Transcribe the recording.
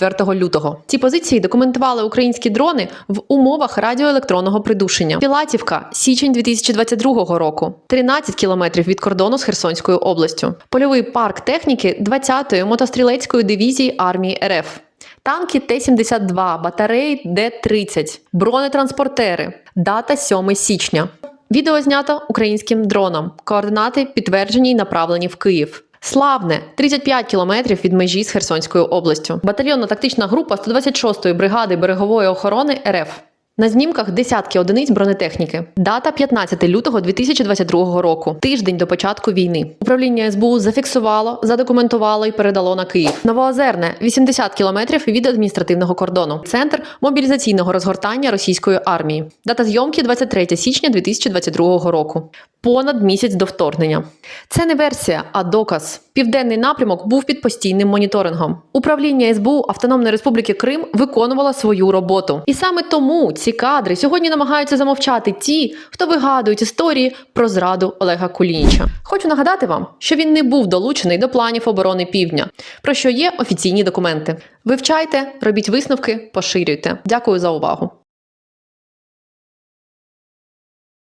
24 лютого. Ці позиції документували українські дрони в умовах радіоелектронного придушення. Пілатівка, січень 2022 року, 13 кілометрів від кордону з Херсонською областю. Польовий парк техніки 20-ї мотострілецької дивізії армії РФ. Танки Т-72, батареї Д-30, бронетранспортери. Дата 7 січня. Відео знято українським дроном. Координати підтверджені й направлені в Київ. Славне 35 кілометрів від межі з Херсонською областю. Батальйонно-тактична група 126-ї бригади берегової охорони РФ. На знімках десятки одиниць бронетехніки. Дата 15 лютого 2022 року. Тиждень до початку війни. Управління СБУ зафіксувало, задокументувало і передало на Київ. Новоозерне 80 кілометрів від адміністративного кордону. Центр мобілізаційного розгортання російської армії. Дата зйомки 23 січня 2022 року. Понад місяць до вторгнення. Це не версія, а доказ. Південний напрямок був під постійним моніторингом. Управління СБУ Автономної Республіки Крим виконувало свою роботу. І саме тому ці кадри сьогодні намагаються замовчати ті, хто вигадують історії про зраду Олега Кулініча. Хочу нагадати вам, що він не був долучений до планів оборони півдня, про що є офіційні документи. Вивчайте, робіть висновки, поширюйте. Дякую за увагу.